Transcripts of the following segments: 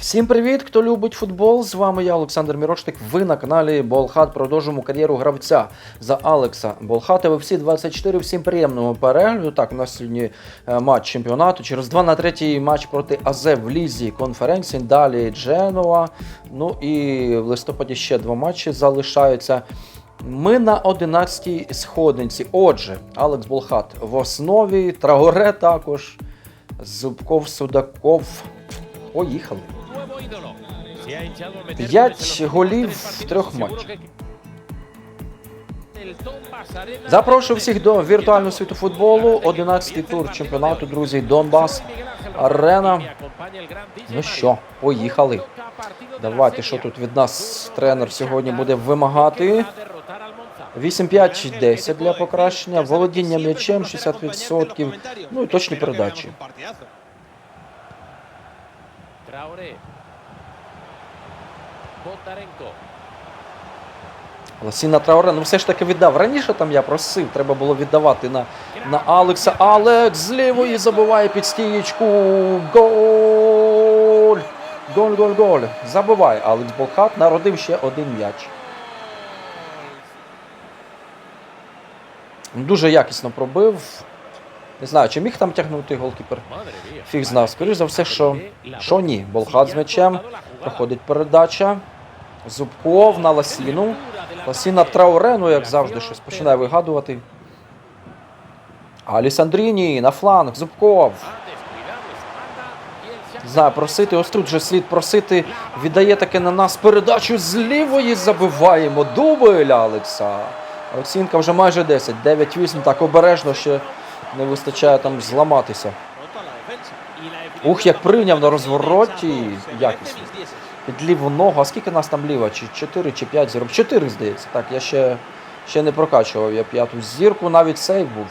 Всім привіт, хто любить футбол. З вами я, Олександр Мірошник. Ви на каналі Болхат. Продовжуємо кар'єру гравця за Алекса Болхата. Ви всі 24. Всім приємного перегляду. Так, у нас сьогодні е, матч чемпіонату. Через 2 на 3 матч проти АЗ в лізі конференції. Далі Дженова. Ну і в листопаді ще два матчі залишаються. Ми на 11-й сходинці. Отже, Алекс Болхат в основі, Трагоре також, Зубков, Судаков. Поїхали. П'ять голів в трьох матчах. Запрошую всіх до віртуального світу футболу. 11-й тур чемпіонату, друзі, Донбас Арена. Ну що, поїхали. Давайте, що тут від нас тренер сьогодні буде вимагати. 8-5-10 для покращення, володіння м'ячем 60%, ну і точні передачі. Бондаренко. Ласіна Трауре, ну все ж таки віддав. Раніше там я просив, треба було віддавати на, на Алекса. Алекс з лівої забиває під стієчку. Гол! Голь, голь, голь. Забиває Алекс Болхат, народив ще один м'яч. Дуже якісно пробив. Не знаю, чи міг там тягнути голкіпер. Фіг знав. Скоріш за все, що, що ні. Болхат з м'ячем. Проходить передача. Зубков на Ласіну. Ласіна Трауре, ну як завжди, щось починає вигадувати. Алісандріні на фланг. Зубков. Не знаю, просити. Ось тут же слід просити. Віддає таки на нас передачу з лівої. Забиваємо. Дубль Алекса. Оцінка вже майже 10. 9-8. Так обережно ще не вистачає там зламатися. Ух, як прийняв на розвороті. Якісно. Під ліву ногу. А скільки нас там ліва? Чи 4 чи 5 зірок? 4, здається. Так, я ще, ще не прокачував я п'яту зірку, навіть сейв був.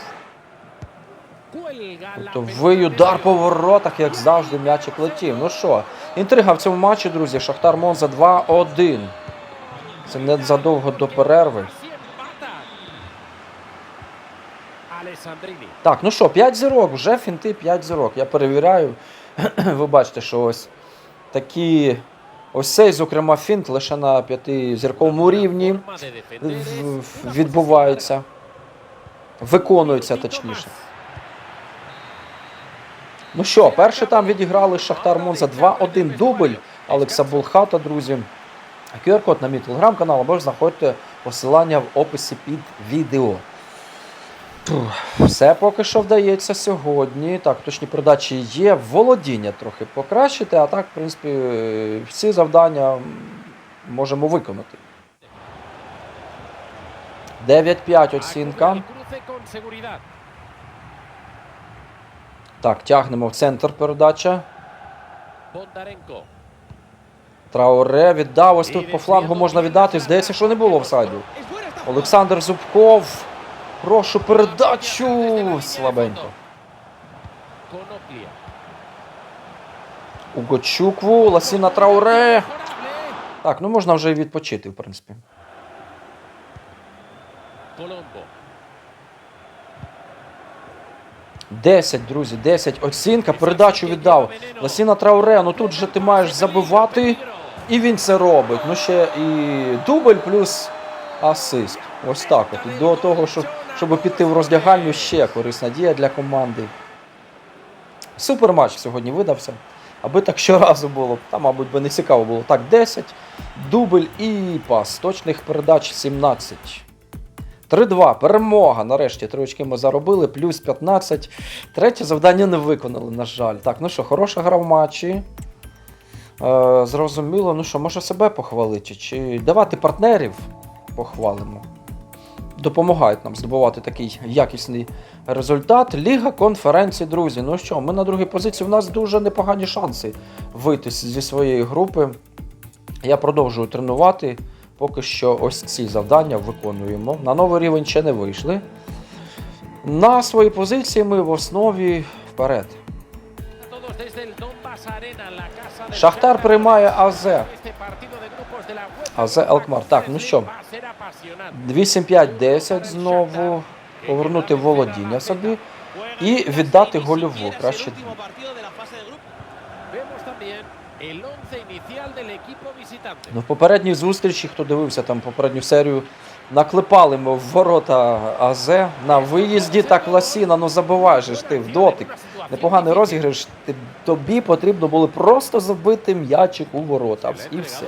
Тобто удар по воротах, як завжди, м'ячик летів. Ну що, інтрига в цьому матчі, друзі. Шахтар Монза 2-1. Це не задовго до перерви. Так, ну що, 5 зірок, вже фінти 5 зірок. Я перевіряю. Ви бачите, що ось такі. Ось цей, зокрема, фінт лише на п'ятизірковому рівні Forma de defender в- es в- відбуваються. Виконуються точніше. Ну що, перше там відіграли Шахтар Монза 2-1 дубль Алекса Булхата, друзі. QR-код на мій телеграм-канал або ж знаходьте посилання в описі під відео. Все поки що вдається сьогодні. Так, точні передачі є. Володіння трохи покращити, а так, в принципі, всі завдання можемо виконати. 9-5 оцінка. Так, тягнемо в центр передача. Трауре віддав. Ось тут по флангу можна віддати. Здається, що не було офсайду. Олександр Зубков. Прошу передачу. Слабенько. Конопlia. Угочукву, Ласіна Трауре. Так, ну можна вже і відпочити, в принципі. 10, друзі, 10. Оцінка, передачу віддав. Ласіна Трауре, ну тут же ти маєш забивати. І він це робить. Ну ще і дубль плюс асист. Ось так. От. До того, щоб, щоб піти в роздягальню, ще корисна дія для команди. Супер матч сьогодні видався. Аби так щоразу було, там, мабуть, би не цікаво було. Так, 10, дубль і пас. Точних передач 17. 3-2. Перемога. Нарешті три очки ми заробили, плюс 15. Третє завдання не виконали, на жаль. Так, ну що, хороша гра в матчі. Е, зрозуміло, ну що, може себе похвалити, чи давати партнерів похвалимо. Допомагають нам здобувати такий якісний результат. Ліга конференції, друзі. Ну що, ми на другій позиції. У нас дуже непогані шанси вийти зі своєї групи. Я продовжую тренувати. Поки що ось ці завдання виконуємо. На новий рівень ще не вийшли. На свої позиції ми в основі вперед. Шахтар приймає АЗ. Este partido de grupos de la UEFA АЗ Алкмар. Так, ну що, va a ser apasionante. 8-5-10 знову. Повернути володіння собі і віддати гольову. Краще. Ну, в попередній зустрічі, хто дивився там попередню серію, наклепали ми в ворота АЗ на виїзді. Так Ласіна, ну забиваєш ж ти в дотик. Непоганий розіграш. Тобі потрібно було просто забити м'ячик у ворота. І все.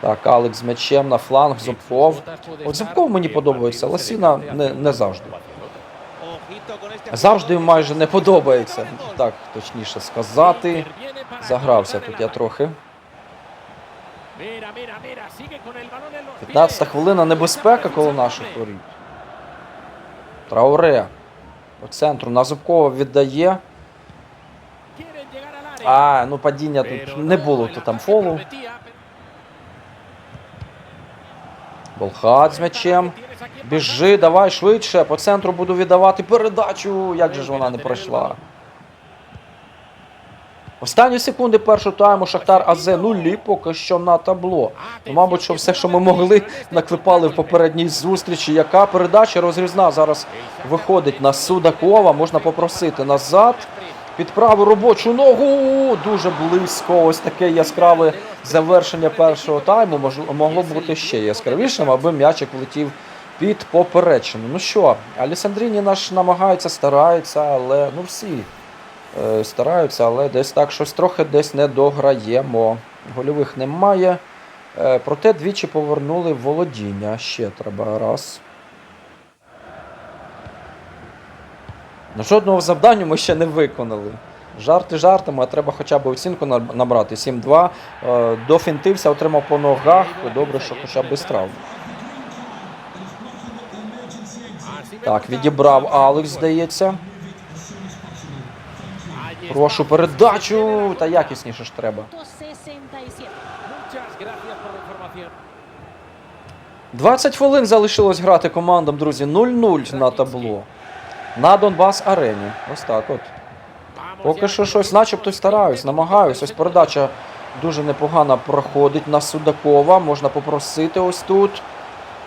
Так, Алекс з м'ячем на фланг, Зубков. От Зубков мені подобається, Ласіна не, не завжди. Завжди майже не подобається. Так, точніше сказати. Загрався тут я трохи. 15 хвилина небезпека коло наших воріт. Трауре. По центру на Зубкова віддає. А, ну падіння тут не було то там фолу. Болхат з м'ячем. Біжи, давай швидше. По центру буду віддавати передачу. Як же ж вона не пройшла? Останні секунди першого тайму Шахтар АЗ нулі поки що на табло. Ну, мабуть, що все, що ми могли, наклепали в попередній зустрічі. Яка передача розрізна зараз виходить на Судакова. Можна попросити назад. Під праву робочу ногу. Дуже близько. Ось таке яскраве завершення першого тайму. Могло бути ще яскравішим, аби м'ячик влетів під поперечину. Ну що, Алісандріні наш намагається, старається, але ну всі е, стараються, але десь так щось трохи десь не дограємо. Гольових немає. Е, проте двічі повернули володіння. Ще треба раз. Ну, жодного завдання ми ще не виконали. Жарти жартами, а треба хоча б оцінку набрати. 7-2. Е, дофінтився, отримав по ногах. Добре, що хоча б без травм. Так, відібрав Алекс, здається. Прошу передачу. Та якісніше ж треба. 67. Muchas gracias por la información. 20 хвилин залишилось грати командам, друзі. 0-0 на табло. На Донбас арені. Ось так от. Поки що щось, начебто стараюсь, намагаюсь. Ось передача дуже непогано проходить на Судакова. Можна попросити ось тут.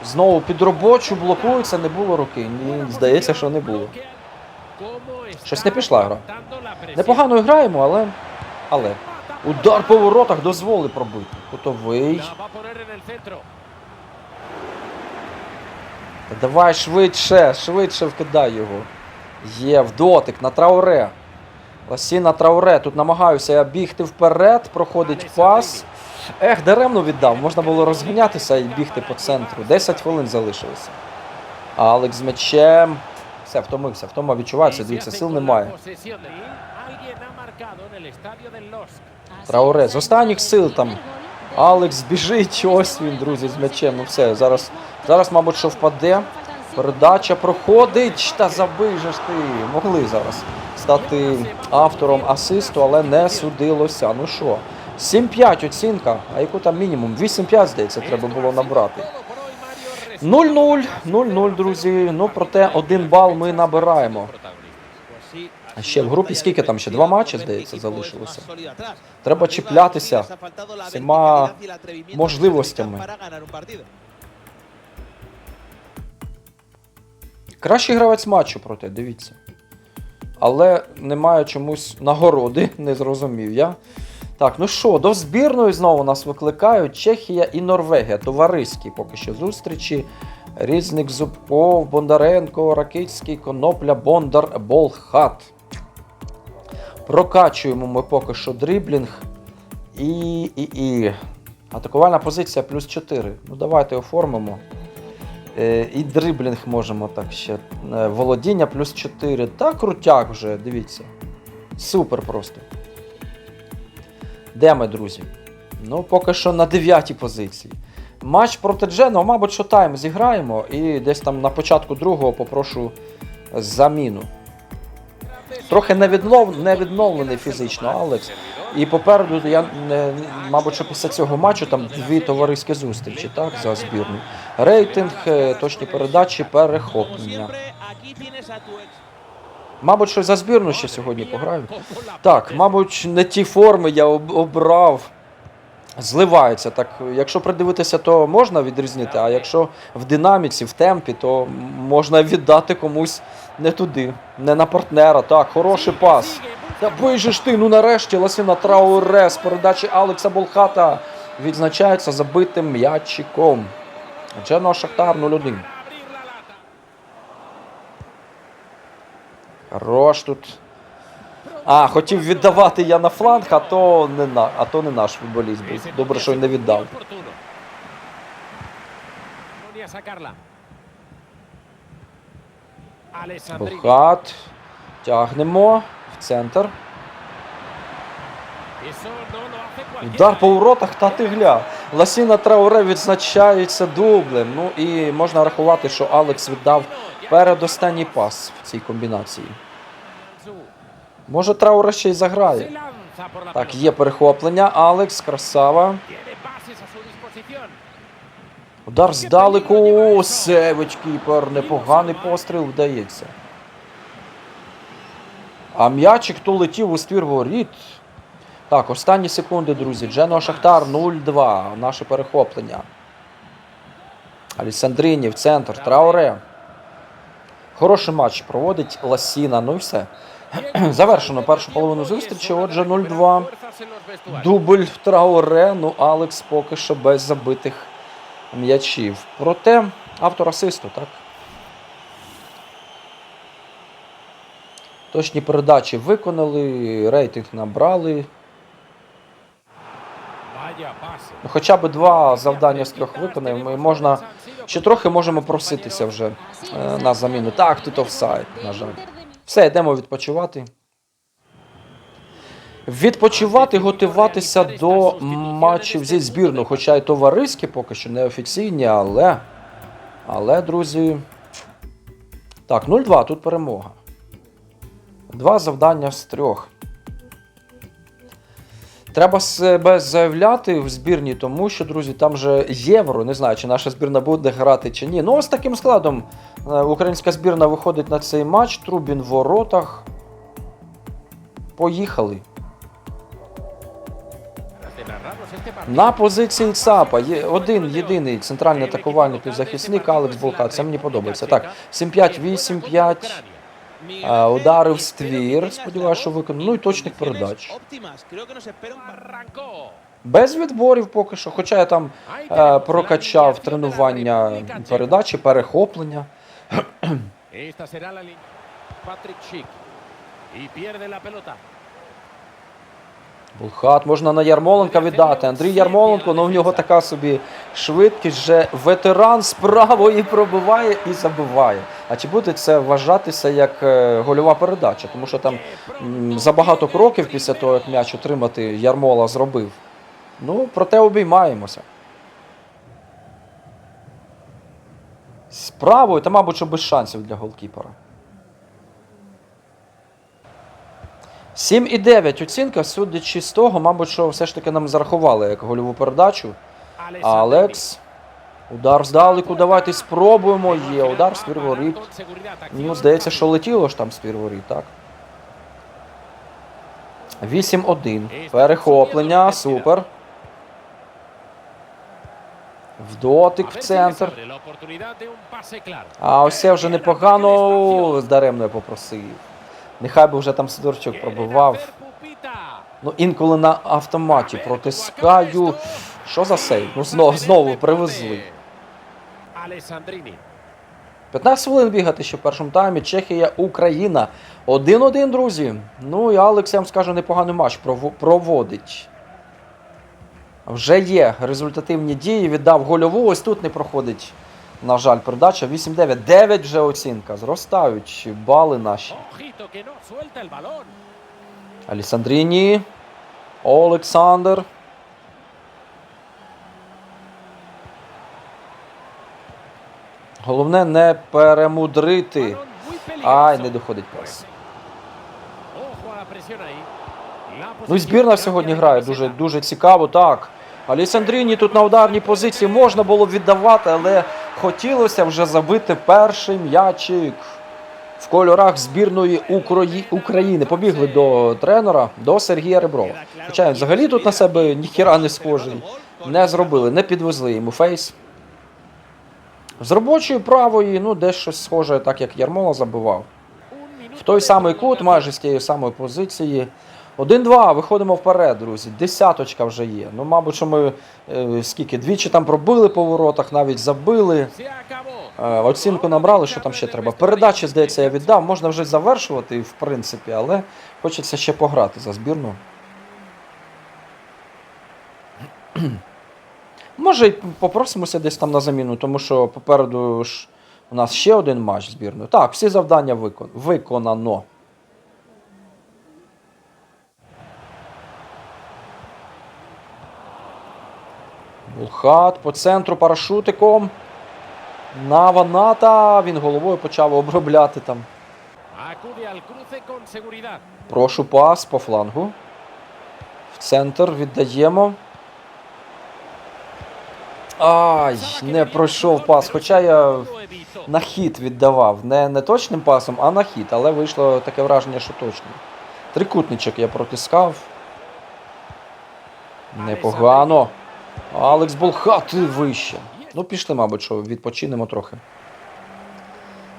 Знову під робочу блокується, не було руки. Ні, здається, що не було. Щось не пішла гра. Непогано граємо, але. Але. Удар по воротах дозволить пробити. Кутовий. Давай швидше, швидше вкидай його. Є в дотик на трауре. Ласі на трауре. Тут намагаюся я бігти вперед, проходить пас. Ех, даремно віддав. Можна було розганятися і бігти по центру. 10 хвилин залишилося. Алекс з м'ячем. Все, втомився. Втома відчувається, дивіться, сил немає. Трауре, з останніх сил там. Алекс біжить, ось він, друзі, з м'ячем. Ну все, зараз, зараз, мабуть, що впаде. Передача проходить. Та забий ти. Могли зараз стати автором асисту, але не судилося. Ну що, 7-5 оцінка. А яку там мінімум? 8-5, здається, треба було набрати. Todo por hoy, Mario 0-0, 0-0, друзі. Ну, проте один бал ми набираємо. А ще в групі скільки там ще? Два матчі, здається, залишилося. Треба чіплятися всіма можливостями. Кращий гравець матчу проте, дивіться. Але немає чомусь нагороди, не зрозумів я. Так, ну що, до збірної знову нас викликають Чехія і Норвегія. Товариські поки що зустрічі. Різник Зубков, Бондаренко, Ракицький, Конопля, Бондар, Болхат. Прокачуємо ми поки що дриблінг. І, і, і. Атакувальна позиція плюс 4. Ну давайте оформимо. Е, і дриблінг можемо так ще. Е, володіння плюс 4. Та крутяк вже, дивіться. Супер просто. Де ми, друзі? Ну, поки що на 9 позиції. Матч проти Джену, мабуть, що тайм зіграємо, і десь там на початку другого попрошу заміну. Трохи не, віднов... не відновлений фізично, Алекс. І попереду я не, мабуть, що після цього матчу там дві товариські зустрічі, так, за збірну. Рейтинг, е, точні передачі, перехоплення. Мабуть, що за збірну ще сьогодні пограю. Так, мабуть, не ті форми я обрав. Зливаються. Так, якщо придивитися, то можна відрізнити, а якщо в динаміці, в темпі, то можна віддати комусь Не туди, не на партнера. Так, хороший пас. Та бий ж ти, ну нарешті Ласіна Трауре з передачі Алекса Болхата відзначається забитим м'ячиком. Джено Шахтар 0-1. Хорош тут. А, хотів віддавати я на фланг, а то не, на, а то не наш футболіст був. Добре, що й не віддав. Sacarla. Тягнемо в центр. Удар по воротах та ти гля. Ласіна Трауре відзначається дублем. Ну і можна рахувати, що Алекс віддав передостанній пас в цій комбінації. Може Трауре ще й заграє. Так, є перехоплення. Алекс, красава. Удар здалеку. Севич кіпер. Непоганий постріл вдається. А м'ячик то летів у ствір воріт. Так, останні секунди, друзі. Джено Шахтар 0-2. Наше перехоплення. Алісандріні в центр. Трауре. Хороший матч проводить Ласіна. Ну і все. Завершено першу половину зустрічі. Отже, 0-2. Fuerzas en los vestuarios. Дубль в Трауре, ну Алекс поки що без забитих м'ячів. Проте автор асисту, так? Точні передачі виконали, рейтинг набрали. Ну, хоча б два завдання з трьох виконаємо, і можна ще трохи можемо проситися вже е, на заміну. Так, тут офсайд, на жаль. Все, йдемо відпочивати. Відпочивати, готуватися до матчів зі збірною, хоча й товариські, поки що не офіційні, але. Але, друзі. Так, 0-2, тут перемога. Два завдання з трьох. Треба себе заявляти в збірні, тому що, друзі, там же євро. Не знаю, чи наша збірна буде грати чи ні. Ну, ось таким складом е, українська збірна виходить на цей матч. Трубін в воротах. Поїхали. На позиції ЦАПа є один єдиний центральний атакувальник і захисник Алекс Болка. Це мені подобається. Так, 7-5, 8-5. Е, Удари в ствір. Сподіваюся, що виконав. Ну і точних передач. Без відборів поки що. Хоча я там е, прокачав тренування передачі, перехоплення. Esta será la línea. Patrick Schick. Y pierde la pelota. Булхат можна на Ярмоленка віддати. Андрій Ярмоленко, ну в нього така собі швидкість, вже ветеран з правої пробиває і забиває. А чи буде це вважатися як е, гольова передача? Тому що там забагато кроків після того, як м'яч отримати Ярмола зробив. Ну, проте обіймаємося. З правою, та, мабуть, що без шансів для голкіпера. 7,9 оцінка, судячи з того, мабуть, що все ж таки нам зарахували як гольову передачу. Алекс. Удар здалеку, давайте спробуємо. Є удар з воріт. Ну, здається, що летіло ж там з воріт, так? 8-1. Перехоплення, супер. В дотик в центр. А ось це вже непогано. Даремно я попросив. Нехай би вже там Сидорчук пробивав. Ну, інколи на автоматі протискаю. Що за сейв? Ну, знову, знову привезли. 15 хвилин бігати ще в першому таймі. Чехія, Україна. 1-1, друзі. Ну і Алекс, я вам скажу, непоганий матч прово- проводить. Вже є результативні дії. Віддав гольову. Ось тут не проходить, на жаль, передача. 8-9. 9 вже оцінка. Зростають бали наші. Алісандріні. Олександр. Головне не перемудрити. Ай, не доходить пас. Ну і збірна сьогодні грає дуже, дуже цікаво. Так. Алісандріні тут на ударній позиції можна було б віддавати, але хотілося вже забити перший м'ячик в кольорах збірної України. Побігли до тренера, до Сергія Реброва. Хоча взагалі тут на себе ніхіра не схожий. Не зробили, не підвезли йому фейс. З робочої правої, ну, десь щось схоже, так як Ярмола забивав. В той самий кут, майже з тієї самої позиції. 1-2, виходимо вперед, друзі. Десяточка вже є. Ну, мабуть, що ми е, скільки? Двічі там пробили по воротах, навіть забили. Е, Оцінку набрали, що там ще треба. Передачі, здається, я віддав. Можна вже завершувати, в принципі, але хочеться ще пограти за збірну. Може, й попросимося десь там на заміну, тому що попереду ж у нас ще один матч збірної. Так, всі завдання викон... виконано. Булхат по центру парашутиком. На Ваната. Він головою почав обробляти там. Прошу пас по флангу. В центр віддаємо. Ай, не пройшов пас. Хоча я на хід віддавав. Не, не точним пасом, а на хід. Але вийшло таке враження, що точно. Трикутничок я протискав. Непогано. Алекс Болхат вище. Ну, пішли, мабуть, що відпочинемо трохи.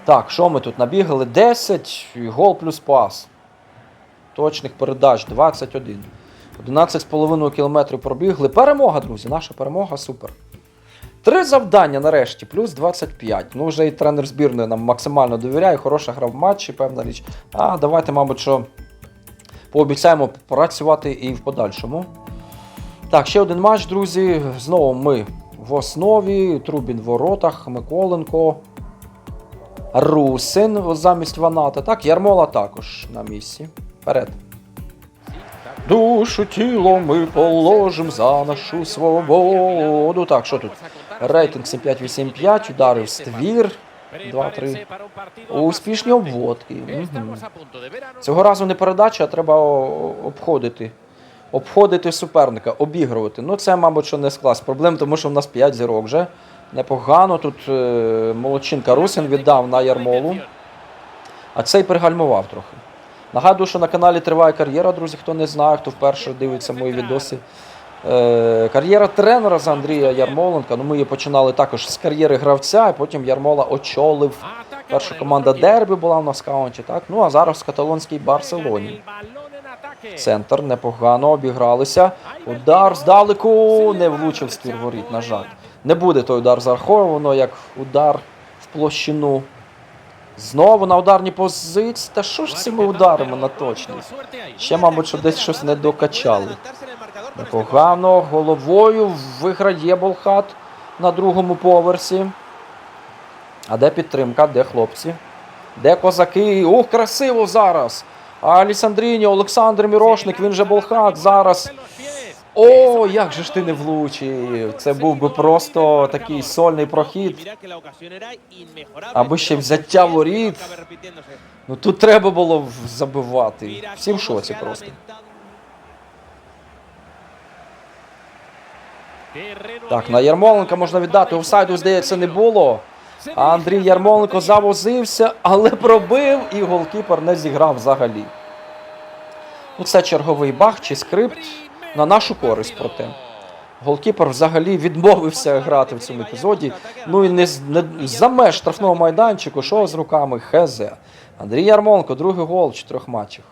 Так, що ми тут набігали? 10, і гол плюс пас. Точних передач 21. 11,5 кілометрів пробігли. Перемога, друзі, наша перемога, супер. Три завдання нарешті, плюс 25. Ну, вже і тренер збірної нам максимально довіряє, хороша гра в матчі, певна річ. А давайте, мабуть, що пообіцяємо працювати і в подальшому. Так, ще один матч, друзі. Знову ми в основі. Трубін в воротах, Миколенко. Русин замість Ваната. Так, Ярмола також на місці. Вперед. Душу тіло ми положим за нашу свободу. Так, що тут? Рейтинг 7585, удари в ствір. Два-три. Prepárense para un partido Успішні обводки. Nuestro Цього разу не передача, а треба обходити. Обходити суперника, обігрувати. Ну, це, мабуть, що не склад проблем, тому що в нас 5 зірок вже. Непогано. Тут е, молодчинка Русин віддав на Ярмолу, а цей пригальмував трохи. Нагадую, що на каналі триває кар'єра, друзі, хто не знає, хто вперше дивиться мої відоси. Е, кар'єра тренера за Андрія Ярмоленка. Ну, ми її починали також з кар'єри гравця, і потім Ярмола очолив. Перша команда Дербі була в нас в каунті, так? Ну а зараз в каталонській Барселоні. Центр непогано обігралися. Удар здалеку не влучив ствір на жаль. Не буде той удар зараховано, як удар в площину. Знову на ударній позиції. Та що ж цими ударами на точність? Ще, мабуть, що десь щось не докачали. Непогано головою виграє Болхат на другому поверсі. А де підтримка? Де хлопці? Де козаки? Ух, красиво зараз! Алісандріні, Олександр Мірошник, він же Болхат зараз. О, як же ж ти не влучив? Це був би просто такий сольний прохід. Аби ще взяття воріт. Ну тут треба було забивати. Всі в шоці просто. Так, на Ярмоленка можна віддати. Офсайду, здається, не було. Андрій Ярмоленко завозився, але пробив і голкіпер не зіграв взагалі. Ну, це черговий баг чи скрипт на нашу користь проте. Голкіпер взагалі відмовився грати в цьому епізоді. Ну і не, не за меж штрафного майданчику, що з руками ХЗ. Андрій Ярмоленко, другий гол в чотирьох матчах.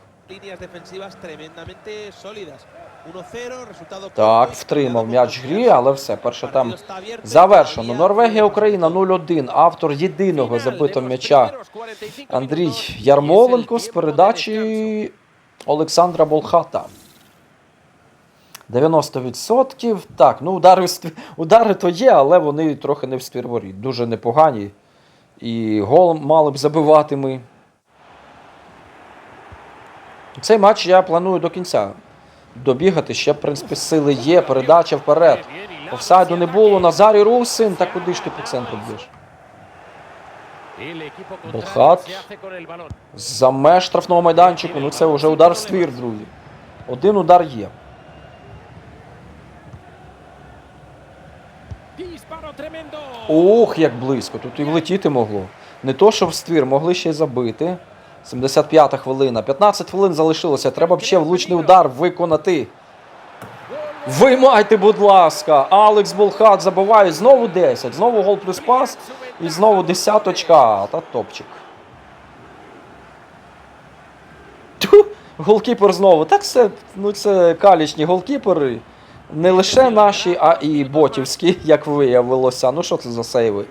Так, втримав м'яч грі, але все, перше там завершено. Норвегія, Україна 0-1. Автор єдиного забитого м'яча Андрій Ярмоленко з передачі Олександра Болхата. 90%. Так, ну удари, удари то є, але вони трохи не в ствірворіт. Дуже непогані. І гол мали б забивати ми. Цей матч я планую до кінця добігати. Ще, в принципі, сили є. Передача вперед. Офсайду не було. Назарій Русин. Та куди ж ти по центру б'єш? Болхат. За меж штрафного майданчику. Ну це вже удар в ствір, друзі. Один удар є. Ух, як близько. Тут і влетіти могло. Не то, що в ствір, могли ще й забити. 75-та хвилина. 15 хвилин залишилося. Треба ще влучний удар виконати. Виймайте, будь ласка. Алекс Болхат забиває. Знову 10. Знову гол плюс пас. І знову десяточка. Та топчик. Ту, голкіпер знову. Так це, ну це калічні голкіпери. Не лише наші, а і ботівські, як виявилося. Ну що це за сейви?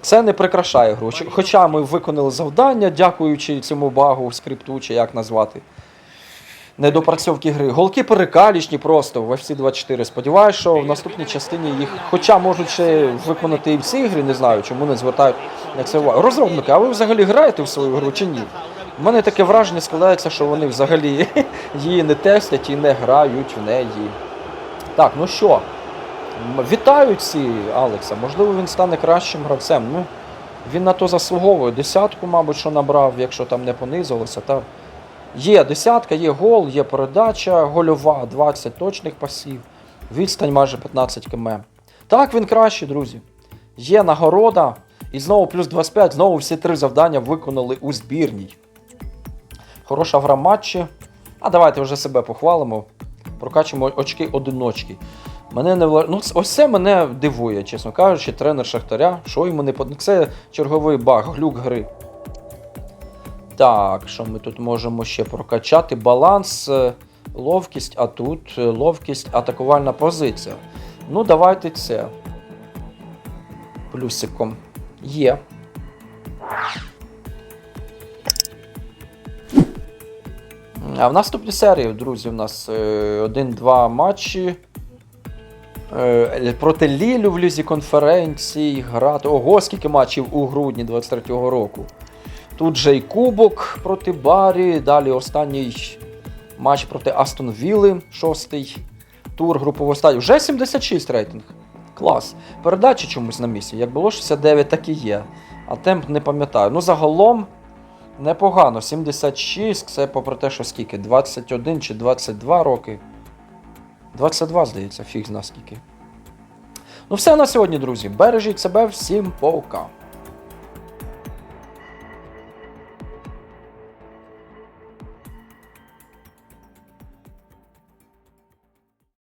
Це не прикрашає гру. Хоча ми виконали завдання, дякуючи цьому багу, скрипту, чи як назвати. Недопрацьовки гри. Голкіпери калічні просто в FC 24. Сподіваюсь, що в наступній частині їх, хоча можуть ще виконати і в цій грі, не знаю, чому не звертають на це увагу. Розробники, а ви взагалі граєте в свою гру чи ні? У мене таке враження складається, що вони взагалі її не тестять і не грають в неї. Так, ну що? М, Вітаю ці Алекса. Можливо, він стане кращим гравцем. Ну, він на то заслуговує. Десятку, мабуть, що набрав, якщо там не понизилося. Та... Є десятка, є гол, є передача, гольова, 20 точних пасів, відстань майже 15 км. Так, він кращий, друзі. Є нагорода. І знову плюс 25, знову всі три завдання виконали у збірній. Хороша гра матчі. А давайте вже себе похвалимо. Прокачуємо очки одиночки. Мене не вла... ну, ось це мене дивує, чесно кажучи, тренер Шахтаря. Що йому не под... Це черговий баг, глюк гри. Так, що ми тут можемо ще прокачати? Баланс, е, ловкість, а тут е, ловкість, атакувальна позиція. Ну, давайте це. Плюсиком. Є. А в наступній серії, друзі, у нас е, один-два матчі. Е, проти Лілю в лізі конференції грати. Ого, скільки матчів у грудні 23-го року. Тут же і Кубок проти Барі. Далі останній матч проти Астон Вілли, шостий тур групового стадію. Вже 76 рейтинг. Клас. Передачі чомусь на місці. Як було 69, так і є. А темп не пам'ятаю. Ну, загалом непогано. 76, це попри те, що скільки? 21 чи 22 роки. 22, здається, фіг з наскільки. Ну все на сьогодні, друзі. Бережіть себе, всім пока.